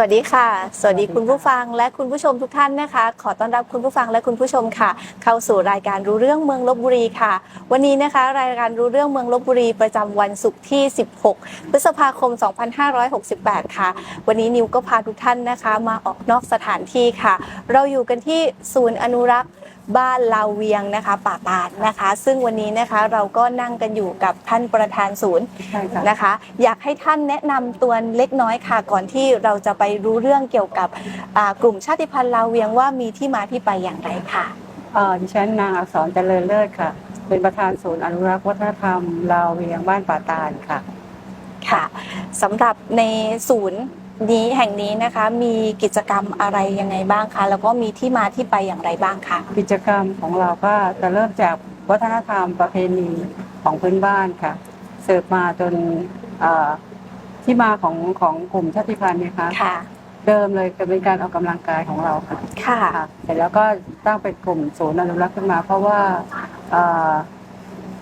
วัสดีค่ะ สวัสดีคุณผู้ฟังและคุณผู้ชมทุกท่านนะคะ ขอต้อนรับคุณผู้ฟังและคุณผู้ชมค่ะ เข้าสู่รายการรู้เรื่องเมืองลบบุรีค่ะ วันนี้นะคะ รายการรู้เรื่องเมืองลบบุรี ประจำวันศุกร์ที่ 16 พฤษภาคม 2568 ค่ะ วันนี้นิวก็พาทุกท่านนะคะ มาออกนอกสถานที่ค่ะ เราอยู่กันที่ศูนย์อนุรักษ์ บ้านลาวเวียงนะคะ ป่าตาดนะคะ ซึ่งวันนี้นะคะเราก็นั่งกันอยู่กับท่านประธานศูนย์ใช่ค่ะนะคะ อยากให้ท่านแนะนำตัวเล็กน้อยค่ะ ก่อนที่เราจะไปรู้เรื่องเกี่ยวกับอ่ากลุ่มชาติพันธุ์ลาวเวียงว่ามีที่มาที่ไปอย่างไรค่ะเอ่อดิฉันนางอักษรเจริญเลิศค่ะ เป็นประธานศูนย์อนุรักษ์วัฒนธรรมลาวเวียงบ้านป่าตาลค่ะค่ะสำหรับในศูนย์ นี้แห่งนี้นะคะมีกิจกรรมอะไรยังไงบ้างคะแล้วก็มีที่มาที่ไปอย่างไรบ้างคะกิจกรรมของเราก็จะเริ่มจากวัฒนธรรมประเพณีของพื้นบ้านค่ะเสิร์ฟมาจนเอ่อที่มาของของกลุ่มชาติพันธุ์เนี่ยค่ะค่ะ เดิมเลยจะเป็นการออกกำลังกายของเราค่ะ ค่ะ ค่ะเสร็จแล้วก็ตั้งเป็นกลุ่มศูนย์อนุรักษ์ขึ้นมา เพราะว่าเอ่อ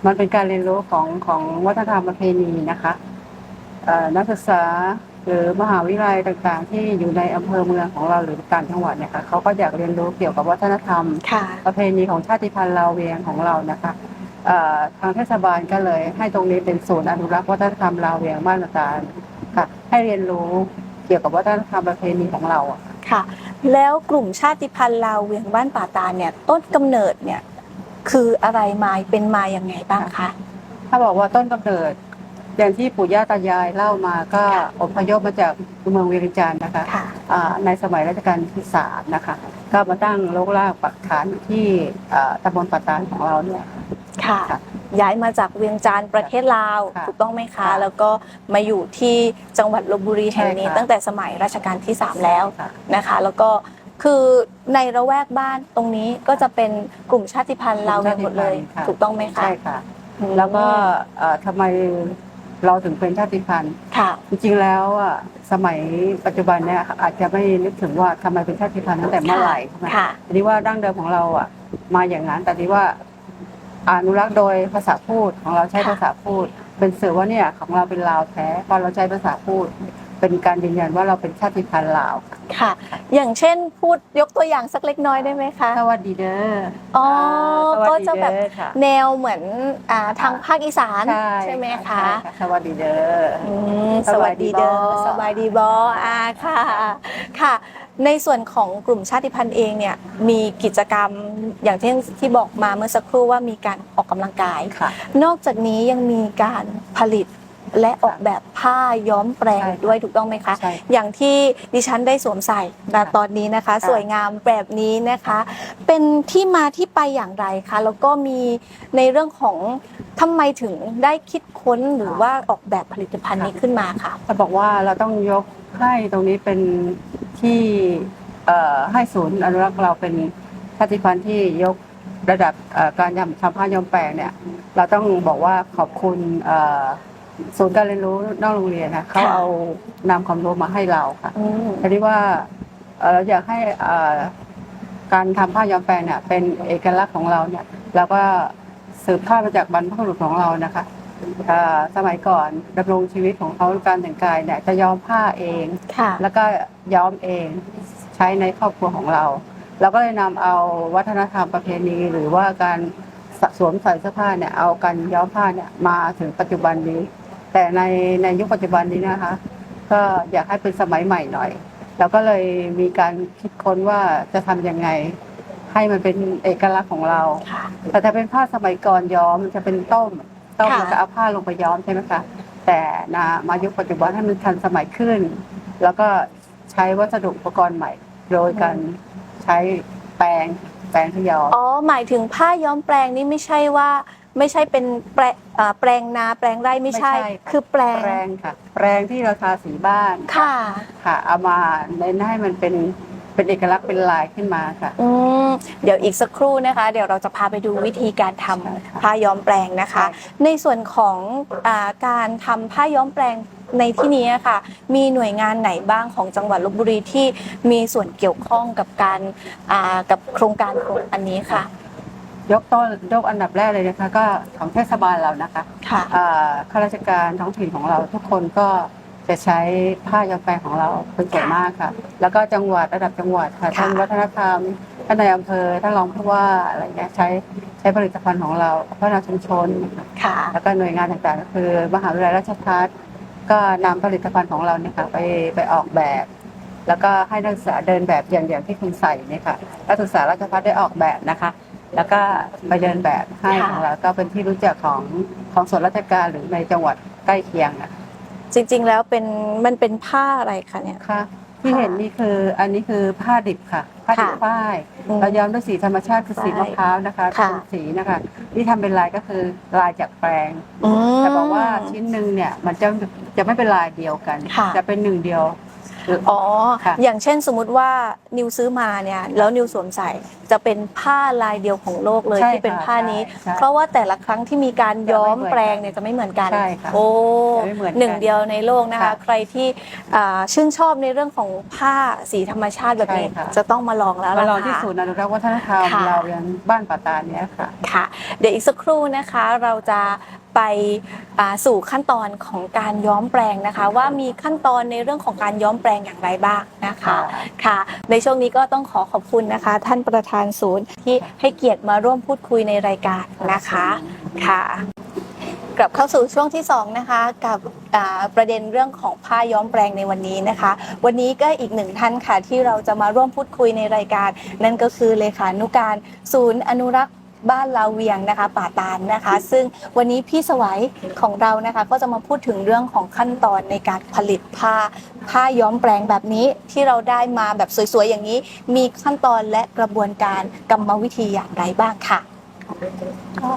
มันเป็นการเรียนรู้ของของวัฒนธรรมประเพณีนะคะเอ่อนักศึกษา หรือมหาวิทยาลัยต่างๆ ที่อยู่ในอำเภอเมืองของเราหรือต่างจังหวัดเนี่ยค่ะเขาก็อยากเรียนรู้เกี่ยวกับวัฒนธรรม ค่ะ ประเพณีของชาติพันธุ์ลาวเวียงของเรานะคะเอ่อทางเทศบาลก็เลยให้ตรงนี้เป็นศูนย์อนุรักษ์วัฒนธรรมลาวเวียงบ้านตาลค่ะ ให้เรียนรู้เกี่ยวกับวัฒนธรรมประเพณีของเราอะค่ะ แล้วกลุ่มชาติพันธุ์ลาวเวียงบ้านป่าตาลเนี่ย ต้นกำเนิดเนี่ย คืออะไรมาเป็นมาอย่างไงบ้างคะ ถ้าบอกว่าต้นกำเนิด อย่างที่ปู่ย่าตายายเล่ามาก็ค่ะอพยพมาจากเมืองเวียงจันทร์นะคะค่ะ อ่าในสมัยรัชกาลที่สามนะคะ ก็มาตั้งโลกลากปักฐานอยู่ที่อ่าตำบลปัตตานของเราเนี่ย ค่ะ ค่ะย้ายมาจากเวียงจันทร์ประเทศลาว ค่ะถูกต้องไหมคะ ค่ะแล้วก็มาอยู่ที่จังหวัดลบบุรีแห่งนี้ใช่ค่ะ ตั้งแต่สมัยรัชกาลที่ 3 แล้วค่ะ นะคะ แล้วก็คือในระแวกบ้านตรงนี้ก็จะเป็นกลุ่มชาติพันธุ์ลาวกันหมดเลยค่ะ ถูกต้องไหมคะใช่ค่ะ อืม แล้วก็เอ่อทำไม เราถึงเป็นชาติพันธุ์ ค่ะ จริงๆแล้วอะสมัยปัจจุบันเนี่ยอาจจะไม่นึกถึงว่าทำไมเป็นชาติพันธุ์ตั้งแต่เมื่อไหร่ใช่ไหมค่ะทีนี้ว่าดั้งเดิมของเราอะมาอย่างนั้น แต่ที่ว่าอนุรักษ์โดยภาษาพูดของเราใช้ค่ะ ภาษาพูด เป็นสื่อว่าเนี่ยของเราเป็นลาวแท้พอเราใช้ภาษาพูด เป็นการยืนยันว่าเราเป็นชาติพันธุ์ลาวค่ะ อย่างเช่นพูดยกตัวอย่างสักเล็กน้อยได้ไหมคะ สวัสดีเด้ออ๋อ สวัสก็ดีจะแบบเด้อค่ะแนวเหมือนอ่าทางภาคอีสานใช่ไหมคะ ใช่สวัสดีเด้ออืมสสวัวัสสดีดีเด้อบ่สบายดีบออาค่ะค่ะ ในส่วนของกลุ่มชาติพันธุ์เองเนี่ยมีกิจกรรมอย่างเช่นที่บอกมาเมื่อสักครู่ว่ามีการออกกำลังกาย ค่ะ นอกจากนี้ยังมีการผลิต และออกแบบผ้าย้อมแปลงใช่ค่ะด้วยถูกต้องไหมคะ ใช่อย่างที่ดิฉันได้สวมใส่ณตอนนี้นะคะค่ะสวยงามแบบนี้นะคะ เป็นที่มาที่ไปอย่างไรคะแล้วก็มีในเรื่องของทำไมถึงได้คิดค้นหรือว่าออกแบบผลิตภัณฑ์นี้ขึ้นมาค่ะจะบอกว่าเราต้องยกให้ตรงนี้เป็นที่เอ่อให้ศูนย์อนุรักษ์เราเป็นชาติพันธุ์ที่ยกระดับเอ่อการทำทำผ้ายอมแปลงเนี่ย เราต้องบอกว่าขอบคุณเอ่อ ศูนย์การเรียนรู้นอกโรงเรียนนะเขาค่ะ เอานำความรู้มาให้เราค่ะอืม ทีนี้ว่าเอ่อเราอยากให้เอ่อการทำผ้ายอมแปลงเนี่ยเป็นเอกลักษณ์ของเราเนี่ยเราก็สืบทอดมาจากบรรพบุรุษของเรานะคะเอ่อสมัยก่อนดำรงชีวิตของเขาการแต่งกายเนี่ยจะย้อมผ้าเอง ค่ะ แล้วก็ย้อมเองใช้ในครอบครัวของเรา เราก็เลยนำเอาวัฒนธรรมประเพณี หรือว่าการสวมใส่เสื้อผ้าเนี่ยเอาการย้อมผ้าเนี่ยมาถึงปัจจุบันนี้ แต่ในในยุคปัจจุบันนี้นะคะ ก็อยากให้เป็นสมัยใหม่หน่อย เราก็เลยมีการคิดค้นว่าจะทำยังไง ให้มันเป็นเอกลักษณ์ของเรา ค่ะ แต่ถ้าเป็นผ้าสมัยก่อนย้อมมันจะเป็นต้ม ต้มค่ะแล้วก็เอาผ้าลงไปย้อมใช่ไหมคะ แต่นะมายุคปัจจุบันให้มันทันสมัยขึ้น แล้วก็ใช้วัสดุอุปกรณ์ใหม่ โดยการใช้แปรงแปรงที่ย้อม อ๋อ หมายถึงผ้าย้อมแปลงนี่ไม่ใช่ว่า ไม่ใช่เป็นแปลอ่าแปลงนาแปลงไร่ไม่ใช่ ไม่ใช่ค่ะคือแปลง แปรงค่ะ แปรงที่เราทาสีบ้านค่ะ ค่ะ เอามาเน้นให้มันเป็นเป็นเอกลักษณ์เป็นลายขึ้นมาค่ะ อืมเดี๋ยวอีกสักครู่นะคะ เดี๋ยวเราจะพาไปดูวิธีการทำใช่ค่ะผ้าย้อมแปลงนะคะในส่วนของอาการทำผ้าย้อมแปลงในที่นี้ค่ะ มีหน่วยงานไหนบ้างของจังหวัดลบบุรีที่มีส่วนเกี่ยวข้องกับการอ่ากับโครงการอันนี้ค่ะ ยกต้นยกอันดับแรกเลยนะคะก็ของเทศบาลเรานะคะค่ะ อ่าข้าราชการท้องถิ่นของเราทุกคนก็จะใช้ผ้าย้อมแปลงของเราเป็นส่วนมากค่ะ แล้วก็จังหวัดระดับจังหวัดค่ะค่ะ ท่านวัฒนธรรมท่านในายอำเภอท่านรองผู้ว่าอะไรเงี้ยใช้ใช้ผลิตภัณฑ์ของเราพัฒนาชุมชน ค่ะ แล้วก็หน่วยงานต่างๆก็คือ มหาวิทยาลัยราชภัฏก็นำผลิตภัณฑ์ของเราเนี่ยค่ะไปไปออกแบบ แล้วก็ให้นักศึกษาเดินแบบอย่างอย่างที่คุณใส่เนี่ยค่ะนักศึกษาราชภัฏได้ออกแบบนะคะ แล้วก็ไปเดินแบบให้ค่ะ ของเราก็เป็นที่รู้จักของของส่วนราชการหรือในจังหวัดใกล้เคียงนะคะจริงๆแล้วเป็นมันเป็นผ้าอะไรคะเนี่ยค่ะที่เห็นนี่คืออันนี้คือผ้าดิบค่ะ ผ้าดิบค่ะฝ้าย อืมเราย้อมด้วยสีธรรมชาติคือสีใช่มะพร้าวนะคะค่ะ เป็นสีนะคะที่ทำเป็นลายก็คือลายจากแปลง อืม แต่บอกว่าชิ้นหนึ่งเนี่ยมันจะจะไม่เป็นลายเดียวกัน ค่ะ จะเป็นหนึ่งเดียวหรื ออ๋อ ค่ะ อย่างเช่นสมมุติว่านิวซื้อมาเนี่ยแล้วนิวสวมใส่จะเป็นผ้าลายเดียวของโลกเลยใช่ที่เป็นค่ะผ้านี้ ใช่ใช่เพราะว่าแต่ละครั้งที่มีการย้อมจะไม่เหมือนแปลงเนี่ยจะไม่เหมือนกัน ใช่ค่ะโอ้จะไม่เหมือนกันหนึ่งเดียวในโลกนะคะ ค่ะใครที่อ่าชื่นชอบในเรื่องของผ้าสีธรรมชาติแบบนี้ใช่ค่ะ จะต้องมาลองแล้วมาล่ะลองที่ค่ะ ศูนย์อนุรักษ์วัฒนธรรมค่ะ เรายังบ้านป่าตาลเนี้ยค่ะ ค่ะเดี๋ยวอีกสักครู่นะคะเราจะ ไปอ่าสู่ขั้นตอนของการย้อมแปลงนะคะ ว่ามีขั้นตอนในเรื่องของการย้อมแปลงอย่างไรบ้างนะคะค่ะ ในช่วงนี้ก็ต้องขอขอบคุณนะคะ ท่านประธานศูนย์ที่ให้เกียรติมาร่วมพูดคุยในรายการนะคะค่ะกลับเข้าสู่ช่วงที่สองนะคะกับอ่าประเด็นเรื่องของผ้าย้อมแปลงในวันนี้นะคะ วันนี้ก็อีกหนึ่งท่านค่ะที่เราจะมาร่วมพูดคุยในรายการ นั่นก็คือเลขานุการ ศูนย์อนุรักษ์ บ้านลาวเวียงนะคะป่าตาลนะคะ ซึ่งวันนี้พี่สวัยของเรานะคะก็จะมาพูดถึงเรื่องของขั้นตอนในการผลิตผ้าผ้าย้อมแปลงแบบนี้ที่เราได้มาแบบสวยๆอย่างนี้ มีขั้นตอนและกระบวนการกรรมวิธีอย่างไรบ้างค่ะก็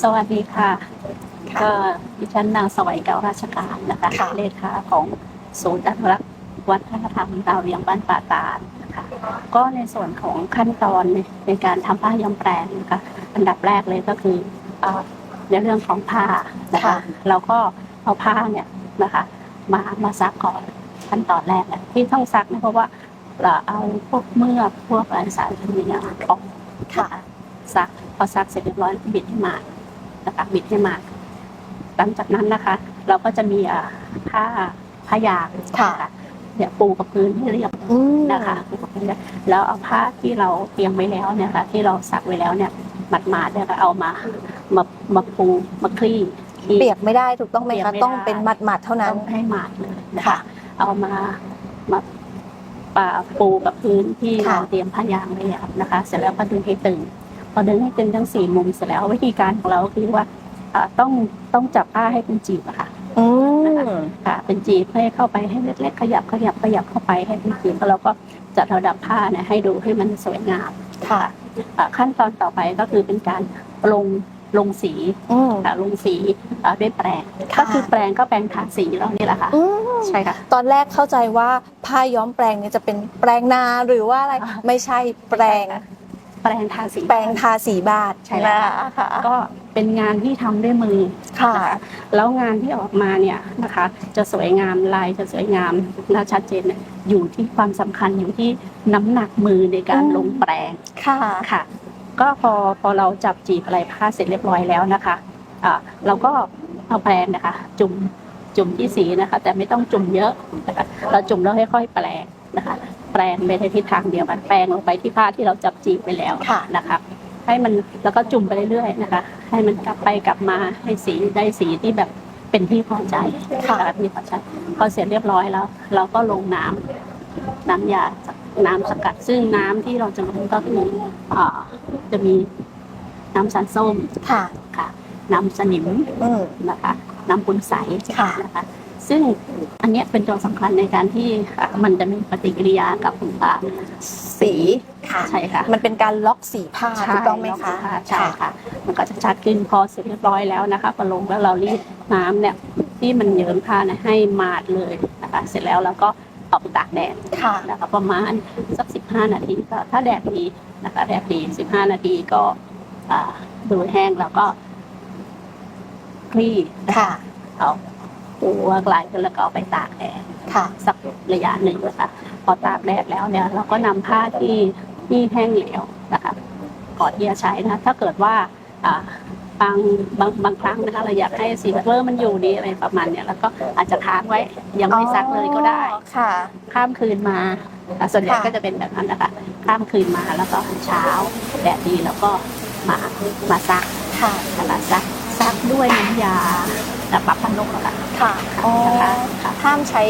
สวัสดีค่ะก็ดิฉันนางสวัยเก่าราชการนะคะค่ะเลขาของศูนย์อนุรักษ์วัฒนธรรมดาวเวียงบ้านป่าตาลนะคะ ก็ในส่วนของขั้นตอนในในการทำผ้าย้อมแปลงนะคะอันดับแรกเลยก็คือเอ่อในเรื่องของผ้านะคะค่ะเราก็เอาผ้าเนี่ยนะคะมามาซักก่อนขั้นตอนแรกเนี่ยที่ต้องซักเนี่ยเพราะว่าเราเอาพวกเมือกพวกอะไรสารเคมีเนี่ยออกค่ะซักพอซักเสร็จเรียบร้อยบิดให้หมาดนะคะบิดให้หมาดหลังจากนั้นนะคะ เราก็จะมีอ่าผ้าผ้ายางค่ะน เนี่ยปูกับพื้นให้เรียบอืมนะคะปูกับพื้นเรียบแล้วเอาผ้าที่เราเตรียมไว้แล้วเนี่ยค่ะที่เราซักไว้แล้วเนี่ยหมาดหมาดๆเนี่ยก็เอามามามาปูมาคลี่คลี่ เปียกไม่ได้ถูกต้องไหมเปียกคะ ไม่ได้ต้องเป็นหมัดๆเท่านั้นต้องให้หมาดเลยนะค่ะ คะ เอามามาปาปูกับพื้นที่ค่ะ เราเตรียมผ้ายางไว้แล้วนะคะ เสร็จแล้วก็ดึงให้ตึง พอดึงให้ตึงทั้งสี่มุมเสร็จแล้ววิธีการของเราก็คือว่าอ่าต้องต้องจับผ้าให้เป็นจีบอะค่ะอืม ค่ะ เป็นจีบให้เข้าไปให้เล็กๆ ขยับขยับขยับเข้าไปให้เป็นจีบแล้วเราก็จัดระดับผ้าเนี่ยให้ดูให้มันสวยงามค่ะอ่าขั้นตอนต่อไปก็คือเป็นการลงลงสีอืมค่ะลงสีอ่าด้วยแปรงค่ะก็คือแปรงก็แปรงทาสีเรานี่แหละค่ะอืมใช่ค่ะ ตอนแรกเข้าใจว่าผ้าย้อมแปลงเนี่ยจะเป็นแปลงนาหรือว่าอะไรอ่าไม่ใช่แปลง แปรงทาสีแปลงทาสีบาทใช่แล้วค่ะก็เป็นงานที่ทำด้วยมือค่ะนะคะแล้วงานที่ออกมาเนี่ยนะคะ จะสวยงามลายจะสวยงามและชัดเจนเนี่ยอยู่ที่ความสำคัญอยู่ที่น้ำหนักมือในการอืมลงแปรงค่ะ ค่ะก็พอพอเราจับจีบอะไรผ้าเสร็จเรียบร้อยแล้วนะคะอ่าเราก็เอาแปรงนะคะ จุ่มจุ่มที่สีนะคะ แต่ไม่ต้องจุ่มเยอะนะคะเราจุ่มแล้วค่อยๆแปรงนะคะ แปรงไปในทิศทางเดียวกันแปรงลงไปที่ผ้าที่เราจับจีบไปแล้วค่ะ นะคะให้มันแล้วก็จุ่มไปเรื่อยๆนะคะ ให้มันกลับไปกลับมาให้สีได้สีที่แบบเป็นที่พอใจค่ะนที่พอใจพอเสร็จเรียบร้อยแล้ว เราก็ลงน้ำน้ำยาน้ำสกัด ซึ่งน้ำที่เราจะลงก็คืออ่าจะมีน้ำสันส้มค่ะค่ะ น้ำสนิมอืมนะคะ น้ำปุนใสค่ะนะคะ ซึ่งอันเนี้ยเป็นตัวสำคัญในการที่อะมันจะมีปฏิกิริยากับอ่าสีค่ะใช่ค่ะ มันเป็นการล็อกสีผ้าถูกต้องไหมคะใช่ค่ะ มันก็จะชัดขึ้นพอเสร็จเรียบร้อยแล้วนะคะพอลงแล้วเรารีดน้ำเนี่ยที่มันเยิ้มผ้าเนี่ยให้มาดเลยนะคะ เสร็จแล้วเราก็เอาไปตากแดดค่ะนะคะประมาณสักสิบห้านาทีก็ถ้าแดดดีนะคะแดดดีสิบห้านาทีก็อ่าดูแห้งแล้วก็คลี่นค่ะเอา ตัวกลายขึ้นแล้วก็เอาไปตากแดดค่ะ สักระยะหนึ่งนะคะพอตากแดดแล้วเนี่ย เราก็นำผ้าที่ที่แห้งเหลวนะคะก่อนที่จะใช้นะถ้าเกิดว่าอ่าบางบางบางครั้งนะคะเราอยากให้สีเวอร์มันอยู่ดีอะไรประมาณเนี้ยแล้วก็อาจจะค้างไว้ยังไม่ซักเลยก็ได้อ๋อค่ะ ข้ามคืนมาอะส่วนใหญ่ค่ะก็จะเป็นแบบนั้นนะคะ ข้ามคืนมาแล้วก็เช้าแดดดีแล้วก็มามาซักค่ะนะคะซักซักด้วยน้ำยาแบบปรับพันนกอะค่ะ ค่ะอ๋อนะคะค่ะห้ามใช้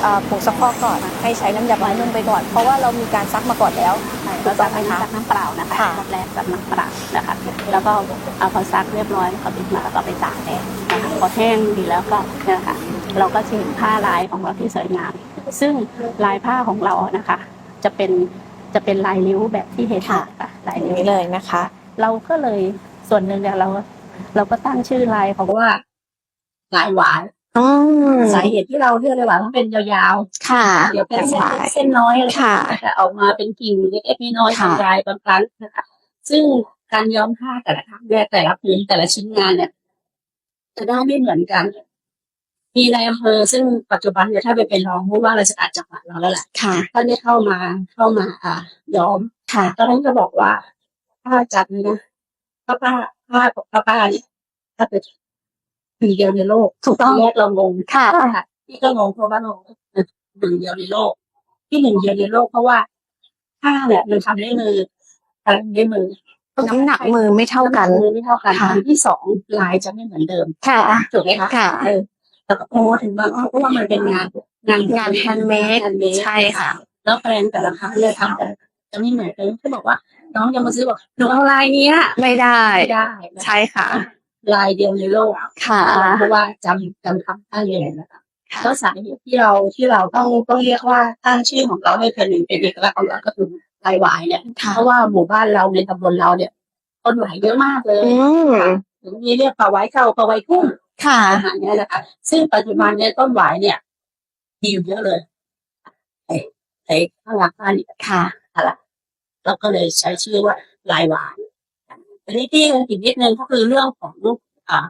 เอ่อผงซักฟอกก่อนให้ใช้น้ำยาปรับผ้านุ่มไปก่อน เพราะว่าเรามีการซักมาก่อนแล้วเราซักอันนี้ซักน้ำเปล่านะคะค่ะรอบแรกซักน้ำเปล่านะคะแล้วก็เอาพอซักเรียบร้อยแล้วก็ปิดมาแล้วก็ไปตากแดดนะคะพอแห้งดีแล้วก็เนี่ยค่ะเราก็จะเห็นผ้าลายของเราที่สวยงาม ซึ่งลายผ้าของเรานะคะ จะเป็นจะเป็นลายริ้วแบบที่เห็นค่ะนะคะลายอย่างริ้วนี้เลยนะคะ เราก็เลยส่วนหนึ่งเนี่ยเรา เราก็ตั้งชื่อลายของว่าลายหวาน อืมสาเหตุที่เราเลือกลายหวานเพราะเป็นยาวค่ะ ๆ เดี๋ยวเป็นเส้นใช่เส้นน้อยอะไรค่ะ แต่ออกมาเป็นกิ่งเล็กๆน้อยๆค่ะ ทำลายบางครั้งนะคะ ซึ่งการย้อมผ้าแต่ละครั้งเนี่ยแต่ละพื้นแต่ละชิ้นงานเนี่ย จะได้ไม่เหมือนกัน มีในอำเภอซึ่งปัจจุบันเนี่ยถ้าไปเป็นรองผู้ว่าราชการจังหวัดเราแล้วแหละค่ะ ท่านได้เข้ามาเข้ามาอ่าย้อม ค่ะ ตอนนั้นก็บอกว่าผ้าจัดเลยนะผ้าผ้าผ้าผ้าผ้าเนี่ยถ้าเป็ นหนึ่งเดียวในโลกถูกต้อง แรกเรางงค่ะ พี่ก็งงเพราะว่าเราหนึ่งเดียวในโลก ที่หนึ่งเดียวในโลกเพราะว่าผ้าเนี่ยมันทำด้วยมือทำด้วยมือน้ำหนักมือไม่เท่ากันำหมือไม่เท่ากันค่ะ อันที่สองลายจะไม่เหมือนเดิมค่ะ ถูกไหมคะค่ะ เออแล้วก็โอ้ถึงบางอ้อเพราะว่ามันเป็นงานงานงาน handmade แฮนด์เมดใช่ค่ะ แล้วแบรนด์แต่ละครั้งเลยทำแต่จะไม่เหมือนกันก็บอกว่า น้องจะมาซื้อบอกหนูเอาลายเนี้ยไม่ได้ ไม่ได้ใช่ค่ะ ลายเดียวในโลกค่ะ เพราะว่าจำจำคำได้เลยนะคะแล้วสาเหตุที่เราที่เราต้องต้องเรียกว่าตั้งชื่อของเราให้เป็นหนึ่งเป็นเอกลักษณ์ของเราก็คือลายหวายเนี่ยค่ะเพราะว่าหมู่บ้านเราในตำบลเราเนี่ยต้นหวายเยอะมากเลยอืมถึงมีเรียกปลาไว้เก่าปลาไว้ทุ่งค่ะอาหารเนี่ยนะคะซึ่งปัจจุบันเนี่ยต้นหวายเนี่ยมีอยู่เยอะเลยไอ้ไอ้ข้างหลังบ้านเนี่ยค่ะอะไรเราก็เลยใช้ชื่อว่าลายหวาน อันนี้ที่อีกนิดนึงก็คือเรื่องของอ่า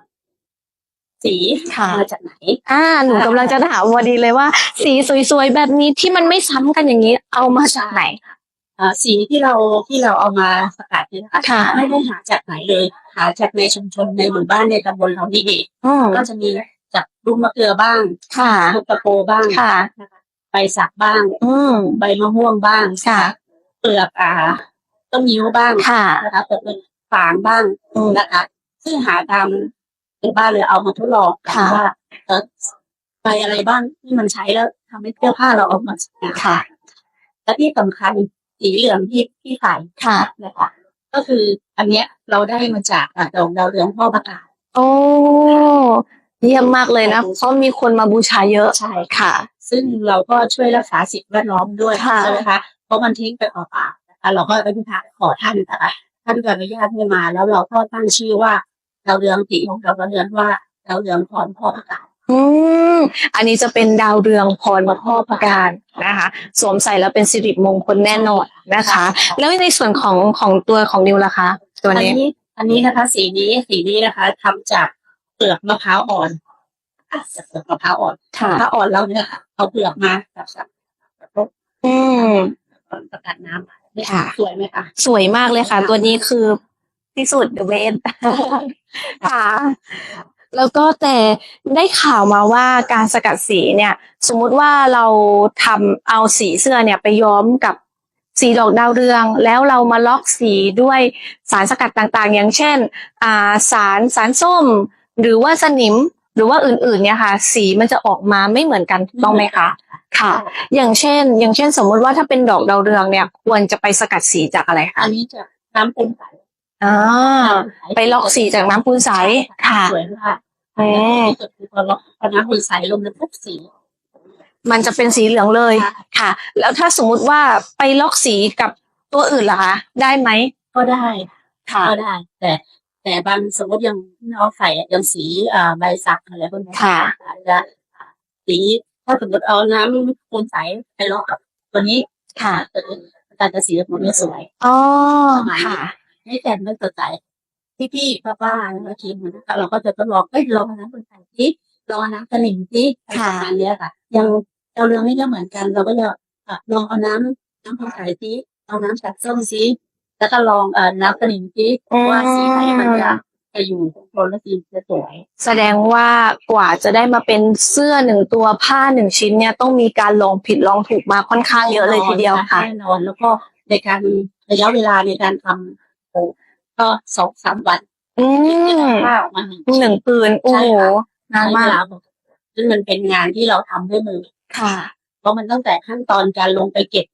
สีค่ะ มาจากไหน อ่า หนูกำลังจะถามพอดีเลยว่า สีสวยๆแบบนี้ที่มันไม่ซ้ำกันอย่างนี้ เอามาจากไหน อ่าสีที่เราที่เราเอามาสกัดเนี่ยนะคะค่ะ ไม่ได้หาจากไหนเลย หาจากในชุมชนในหมู่บ้านในตำบลเรานี่เองอืมก็จะมีจากลูกมะเกลือบ้างค่ะ ลูกตะโกบ้างค่ะ ใบสักบ้าง อืม ใบมะม่วงบ้างค่ะ เปลือกอ่าต้นนิ้วบ้างค่ะ นะคะเปลือกเป็น ฝางบ้างอืม นะคะ ซึ่งหาตามในบ้านเลยเอามาทดลองกันค่ะ ว่าเออใบอะไรบ้างที่มันใช้แล้วทำให้เสื้อผ้าเราออกมาสวยงามค่ะ และที่สำคัญสีเหลืองที่ที่ใส่ค่ะ นะคะก็คืออันเนี้ยเราได้มาจากอ่าดอกดาวเรืองพ่อประกาศโอ้เยี่ยมมากเลยนะเพราะมีคนมาบูชาเยอะใช่ ค่ะ ซึ่งเราก็ช่วยรักษาสิ่งแวดล้อมด้วยค่ะ ใช่ไหมคะ เพราะมันทิ้งไปเปล่าๆนะคะเราก็อธิษฐานขอท่านนะคะ ท่านก็อนุญาตให้มา แล้วเราก็ตั้งชื่อว่าดาวเรืองสีของดาวเรืองว่าดาวเรืองพรพ่อประกาศอืมอันนี้จะเป็นดาวเรืองพรมาพ่อประการนะคะ สวมใส่แล้วเป็นสิริมงคลแน่นอนนะคะ แล้วในส่วนของของตัวของนิวล่ะคะ ตัวอันนี้นี้อันนี้นะคะ สีนี้สีนี้นะคะทำจากเปลือกมะพร้าวอ่อนอะจากเปลือกมะพร้าวอ่อนค่ะ มะพร้าวอ่อนเราเนี่ยค่ะเอาเปลือกมาแบบสับอืม ประกาศน้ำ เนี่ยค่ะสวยไหมคะ สวยมากเลยค่ะ ตัวนี้คือที่สุดเดอะเวนค่ะ แล้วก็แต่ได้ข่าวมาว่าการสกัดสีเนี่ย สมมุติว่าเราทำเอาสีเสื้อเนี่ยไปย้อมกับสีดอกดาวเรือง แล้วเรามาล็อกสีด้วยสารสกัดต่างๆ อย่างเช่น อ่าสารสารส้ม หรือว่าสนิม หรือว่าอื่นๆเนี่ยค่ะ สีมันจะออกมาไม่เหมือนกันถูกต้องไหมคะ ค่ะ อย่างเช่น อย่างเช่น สมมุติว่าถ้าเป็นดอกดาวเรืองเนี่ย ควรจะไปสกัดสีจากอะไรคะอันนี้จะน้ำเป็นใสอ่าไปลอกสีจากน้ำปูนใสค่ะสวยมากอืมที่สุดคือพอล็อกพอน้ำปูนใสลงในปุ๊บสีมันจะเป็นสีเหลืองเลยค่ะค่ะแล้วถ้าสมมุติว่าไปล็อกสีกับตัวอื่นล่ะคะได้ไหมก็ได้ค่ะก็ได้ แต่ แต่บางสมมติยังเราใส่อะยังสีอ่าใบสักอะไรพวกนี้ค่ะอาจจะสีถ้าสมมติเอาน้ำปูนใสไปล็อกกับตัวนี้ค่ะเออการจะสีมันไม่สวยอ๋อประมาณนี้ค่ะให้แฟนไม่สดใสพี่พี่ป้าป้าๆแล้วทีมนะคะเราก็จะทดลองเอ้ยลองเอาน้ำปูนใสสิลองเอาน้ำสลิมสิอะไรประมาณเนี้ยค่ะ ยังเราเรื่องนี้ก็เหมือนกัน เราก็จะอะลองเอาน้ำน้ำปูนใสสิเอาน้ำจากส้มสิ แล้วก็ลองเอ่อน้ำสลิมสิอืมว่าสีไหนมันจะจะอยู่โทนและสีจะสวย แสดงว่ากว่าจะได้มาเป็นเสื้อหนึ่งตัวผ้าหนึ่งชิ้นเนี่ยต้องมีการลองผิดลองถูกมาค่อนข้างเยอะเลยทีเดียวค่ะ แน่นอนแล้วก็ในการระยะเวลาในการทำโอ้ก็สองสามวันอืมผ้าออกมาหนึ่งหนึ่งปืนโอ้โหนานใช้มาเวลากซึ่งมันเป็นงานที่เราทำด้วยมือค่ะ เพราะมันตั้งแต่ขั้นตอนการลงไปเก็บ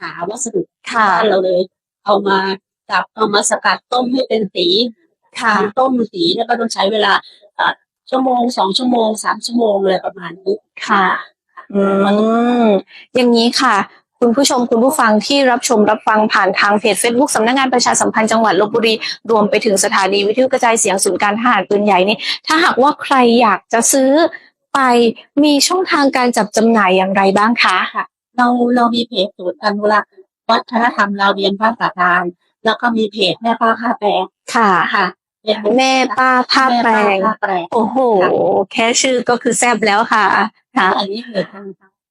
หาวัสดุค่ะบ้านเราเลย เอามาจับเอามาสกัดต้มให้เป็นสีค่ะการต้มสีเนี่ยก็ต้องใช้เวลาเอ่อชั่วโมงสองชั่วโมงสามชั่วโมงเลยประมาณนี้ค่ะอืมอย่างนี้ค่ะ คุณผู้ชมคุณผู้ฟังที่รับชมรับฟังผ่านทางเพจ Facebook สำนักงานประชาสัมพันธ์จังหวัดลบบุรี รวมไปถึงสถานีวิทยุกระจายเสียงศูนย์การทหารปืนใหญ่นี่ถ้าหากว่าใครอยากจะซื้อไปมีช่องทางการจับจำหน่ายอย่างไรบ้างคะเราเรามีเพจศูนย์อนุรักษ์ วัฒนธรรมลาวเวียนภาคตาดานแล้วก็มีเพจแม่ป้าผ้าแปลงค่ะ ค่ะ Facebook แม่ป้าผ้าแปลง ม่ป้าผ้าแปลงโอ้โห แค่ชื่อก็คือแซบแล้วค่ะ ค่ะ อันนี้คือทาง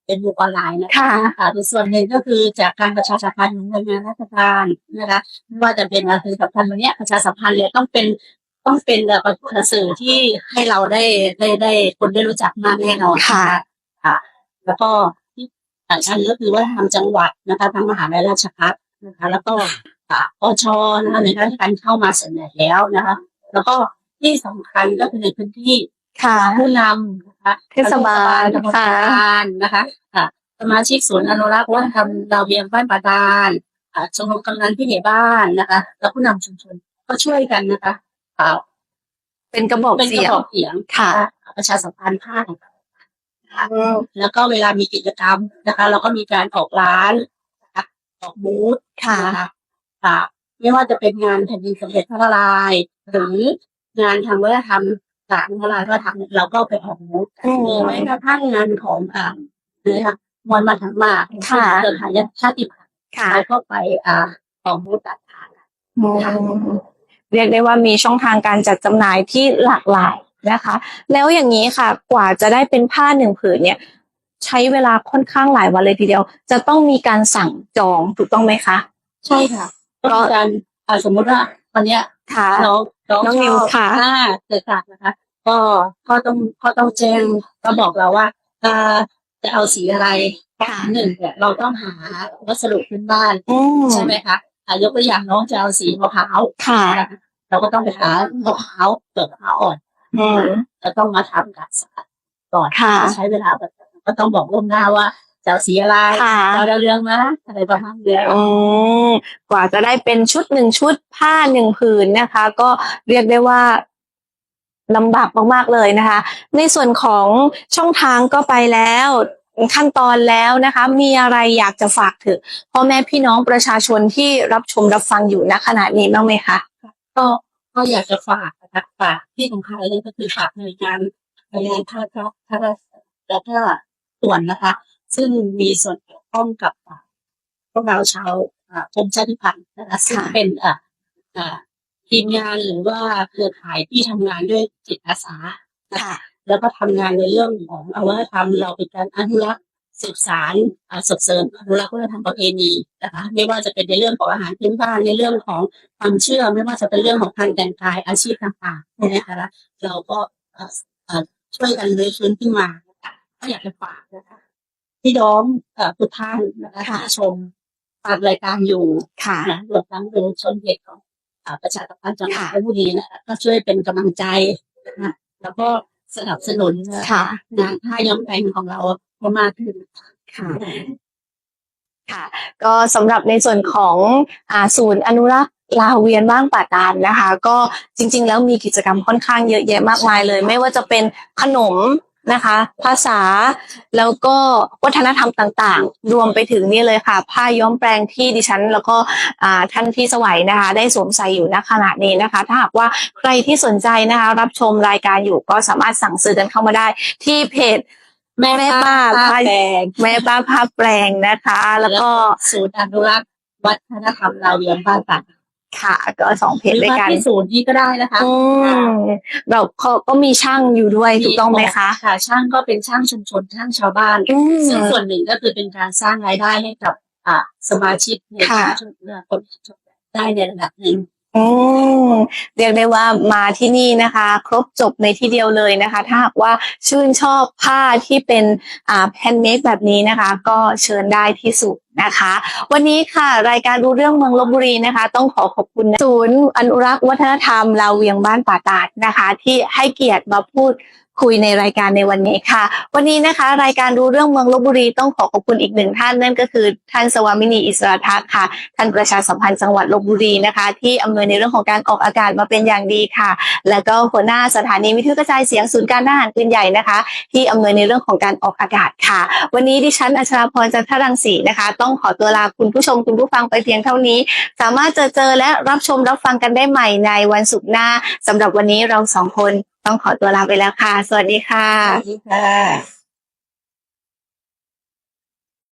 เป็นบุกออนไลน์นะคะ ค่ะ ค่ะเป็นส่วนหนึ่งก็คือจากการประชาสัมพันธ์ของหน่วยงานราชการนะคะไม่ว่าจะเป็นอะไรสำคัญวันเนี้ยประชาสัมพันธ์เลยต้องเป็นต้องเป็นแบบสื่อที่ให้เราได้ได้ได้คนได้รู้จักมากแน่นอนค่ะ ค่ะ แล้วก็ ที่สำคัญก็คือว่าทางจังหวัดนะคะทางมหาวิทยาลัยราชภัฏนะคะ แล้วก็อ่าปชนะคะในราชการเข้ามาส่วนใหญ่แล้วนะคะ แล้วก็ที่สำคัญก็คือในพื้นที่ค่ะผู้นำนะคะเทศบาลตำบลบานนะคะค่ะสมาชิกศูนย์อนุรักษ์วัฒนธรรมดาวเวียงบ้านปาดานอ่าชมรมกำนันที่ใหญ่บ้านนะคะ แล้วผู้นำชุมชนก็ช่วยกันนะคะอ่าเป็นกระบอกเป็นกเสีระยงบอกเสียงค่ะนประชาสัมพันธ์ภาค นะคะแล้วก็เวลามีกิจกรรมนะคะ เราก็มีการออกร้านนะคะออกบูธค่ะนะคะค่ะ ไม่ว่าจะเป็นงานแผ่นดินสมเด็จพระนารายณ์หรืองานทางวัฒนธรรมต่างๆเราก็ทำเราก็ไปออกบูธอืมหรือแม้กระทั่งงานของอ่านะคะมวลมาถังหมากค่ะเครือข่ายชาติพันธุ์ค่ะเราก็ไปอ่าออกบูธต่างๆอืมเรียกได้ว่ามีช่องทางการจัดจำหน่ายที่หลากหลาย นะคะ แล้วอย่างนี้ค่ะ กว่าจะได้เป็นผ้าหนึ่งผืนเนี่ย ใช้เวลาค่อนข้างหลายวันเลยทีเดียว จะต้องมีการสั่งจองถูกต้องไหมคะใช่ค่ะก็มีการอ่าสมมติว่าวันเนี้ยค่ะน้องน้องน้องนิวชอบค่ะอ่าเกิดจากนะคะ ก็ก็ต้องก็ต้องแจ้งก็บอกเราว่าเอ่อจะเอาสีอะไรค่ะหนึ่งเนี่ยเราต้องหาวัสดุพื้นบ้านอืมใช่ไหมคะอะยกตัวอย่างน้องจะเอาสีมะพร้าวค่ะเราก็ต้องไปหามะพร้าวเปลือกมะพร้าวอ่อน อืมเราต้องมาทำการสกัดก่อนค่ะใช้เวลาแบบก็ต้องบอกล่วงหน้าว่าจะเอาสีอะไรค่ะจะเอาดาวเรืองมาอะไรประมาณนี้อืมกว่าจะได้เป็นชุดหนึ่งชุดผ้าหนึ่งผืนนะคะ ก็เรียกได้ว่าลำบากมากๆเลยนะคะ ในส่วนของช่องทางก็ไปแล้วขั้นตอนแล้วนะคะ มีอะไรอยากจะฝากถึงพ่อแม่พี่น้องประชาชนที่รับชมรับฟังอยู่ณขณะนี้บ้างไหมคะก็ก็อยากจะฝาก นะคะฝากที่สำคัญเลยก็คือฝากหน่วยงานหน่วยงานภาครัฐภาครัฐแล้วก็ส่วนนะคะ ซึ่งมีส่วนเกี่ยวข้องกับพวกเราชาวอ่ากรมชาติพันธุ์นะคะซึ่งเป็นอ่าอ่าทีมงานหรือว่าเครือข่ายที่ทำงานด้วยจิตอาสาค่ะแล้วก็ทำงานในเรื่องของอาวัฒนธรรมเราเป็นการอนุรักษ์ สืบสารอ่าส่งเสริมอนุรักษ์วัฒนธรรมประเพณีนะคะไม่ว่าจะเป็นในเรื่องของอาหารพื้นบ้านในเรื่องของความเชื่อ ไม่ว่าจะเป็นเรื่องของการแต่งกายอาชีพต่างๆเนี่ยนะคะเราก็เอ่อเอ่อช่วยกันเลยฟื้นขึ้นมานะคะก็อยากจะฝากนะคะพี่น้องเอ่อทุกท่านนะคะค่ะที่ชมฟังรายการอยู่ค่ะนะรวมทั้งเป็นชนเพจของอ่าประชาสัมพันธ์จังหวัดค่ะลพบุรีนะคะก็ช่วยเป็นกำลังใจนะแล้วก็สนับสนุนค่ะงานท่าย้อมแปลงของเราก็ มากขึ้นค่ะ ค่ะ ก็สำหรับในส่วนของอ่าศูนย์อนุรักษ์ลาวเวียนบ้างป่าตานนะคะ ก็จริง ๆ แล้วมีกิจกรรมค่อนข้างเยอะแยะมากมายเลย ไม่ว่าจะเป็นขนมนะคะ ภาษาแล้วก็วัฒนธรรมต่างๆ รวมไปถึงนี่เลยค่ะ ผ้าย้อมแปลงที่ดิฉัน แล้วก็อ่าท่านพี่สวัยนะคะ ได้สวมใส่อยู่ณขณะนี้นะคะ ถ้าหากว่าใครที่สนใจนะคะ รับชมรายการอยู่ก็สามารถสั่งซื้อกันเข้ามาได้ที่เพจ แม่ป้าผ้าผ้าแปลงแม่ป้าผ้าแปลงนะคะ แล้วก็ศูนย์อนุรักษ์วัฒนธรรมลาวเวียงบ้านป่าค่ะ ก็สองเพหจรือด้วยมากันที่ศูนย์นี้ก็ได้นะคะอืมเราเขาก็มีช่างอยู่ด้วยถูกต้องไหมคะค่ะ ช่างก็เป็นช่างชุมชนช่างชาวบ้านอืมซึ่งส่วนหนึ่งก็คือเป็นการสร้างรายได้ให้กับ อ่าสมาชิกในค่ะชุมชนคนชุมชนได้ในระดับหนึ่ง อืมเรียกได้ว่ามาที่นี่นะคะ ครบจบในที่เดียวเลยนะคะ ถ้าหากว่าชื่นชอบผ้าที่เป็นอ่าแฮนด์เมดแบบนี้นะคะ ก็เชิญได้ที่สุดนะคะ วันนี้ค่ะ รายการรู้เรื่องเมืองลบบุรีนะคะ ต้องขอขอบคุณศูนย์อนุรักษ์วัฒนธรรมลาวเวียงบ้านป่าตาดนะคะ ที่ให้เกียรติมาพูด คุยในรายการในวันนี้ค่ะ วันนี้นะคะ รายการรู้เรื่องเมืองลบบุรีต้องขอขอบคุณอีกหนึ่งท่านนั่นก็คือท่านสวามินีอิสระทักษ์ค่ะ ท่านประชาสัมพันธ์จังหวัดลบบุรีนะคะ ที่อำนวยในเรื่องของการออกอากาศมาเป็นอย่างดีค่ะ แล้วก็หัวหน้าสถานีวิทยุกระจายเสียงศูนย์การทหารปืนใหญ่นะคะ ที่อำนวยในเรื่องของการออกอากาศค่ะ วันนี้ดิฉันอัชราพรจันทรังสีนะคะ ต้องขอตัวลาคุณผู้ชมคุณผู้ฟังไปเพียงเท่านี้ สามารถเจอเจอและรับชมรับฟังกันได้ใหม่ในวันศุกร์หน้าสำหรับวันนี้เราสองคน ต้องขอตัวลาไปแล้วค่ะ สวัสดีค่ะ สวัสดีค่ะ